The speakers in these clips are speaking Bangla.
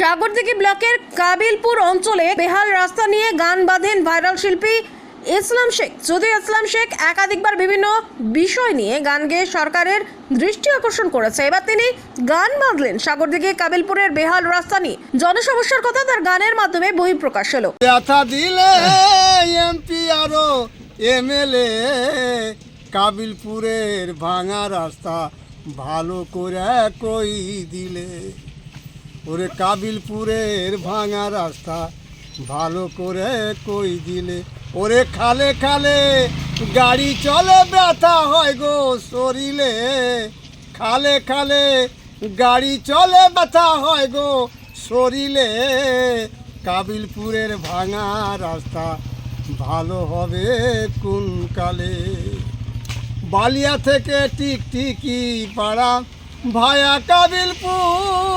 সাগরদিঘি ব্লকের কাবিলপুর অঞ্চলে বেহাল রাস্তা নিয়ে গান বাঁধেন ভাইরাল শিল্পী ইসলাম শেখ। যদিও ইসলাম শেখ একাধিকবার বিভিন্ন বিষয় নিয়ে গান গেয়ে সরকারের দৃষ্টি আকর্ষণ করেছে, এবার তিনি গান বাঁধলেন সাগরদিঘি কাবিলপুরের বেহাল রাস্তা নিয়ে। জনসমস্যার কথা তার গানের মাধ্যমে বহিঃপ্রকাশ হলো। ব্যথা দিলে কাবিলপুরের ভাঙা রাস্তা ভালো করে কই দিলে? ওরে কাবিলপুরের ভাঙা রাস্তা, ভালো করে কই দিলে? ওরে খালে খালে গাড়ি চলে, ব্যথা হয় গো শরীরে। খালে খালে গাড়ি চলে, ব্যথা হয় গো শরীরে। কাবিলপুরের ভাঙা রাস্তা, ভালো হবে কোন কালে? বালিয়া থেকে টিকটিকি পাড়া, ভায়া কাবিলপুর।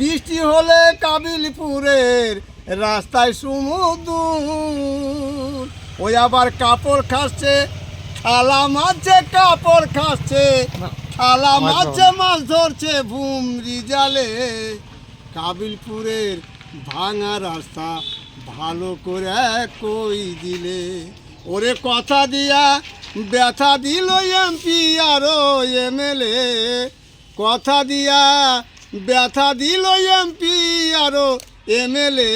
বৃষ্টি হলে কাবিলপুরের রাস্তায় সমুদ্র। ওই আবার কাপড় খাচ্ছে থালা মারছে কাপড় খাচ্ছে থালা মারছে মাছ ধরছে ভুমরি জালে কাবিলপুরের ভাঙা রাস্তা ভালো করে কই দিলে? ওরে কথা দিয়া ব্যথা দিল এমপি আরও এমএলএ কথা দিয়া ব্যথা দিল এমপি আরও এমএলএ।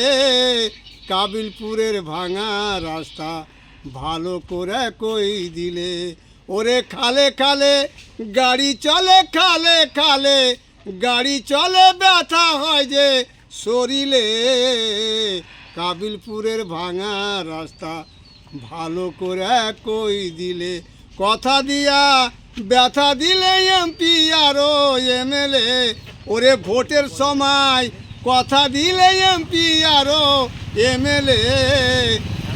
কাবিলপুরের ভাঙা রাস্তা ভালো করে কই দিলে? ওরে খালে খালে, গাড়ি চলে খালে খালে, গাড়ি চলে ব্যথা হয় যে শরীরে। কাবিলপুরের ভাঙা রাস্তা ভালো করে কই দিলে? কথা দিয়া ব্যথা দিলে এমপি আরও এমএলএ। ওরে ভোটের সময় কথা দিলে এমপি আরও এমএলএ।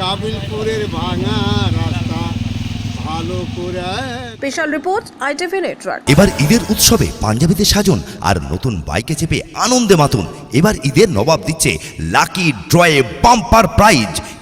কাবিলপুরের ভাঙা রাস্তা ভালো করে স্পেশাল রিপোর্ট আইটিভি নেটওয়ার্ক। এবার ঈদের উৎসবে পাঞ্জাবিতে সাজুন আর নতুন বাইকে চেপে আনন্দে মাতুন। এবার ঈদের নবাব দিচ্ছে লাকি ড্রয়ে বাম্পার প্রাইজ।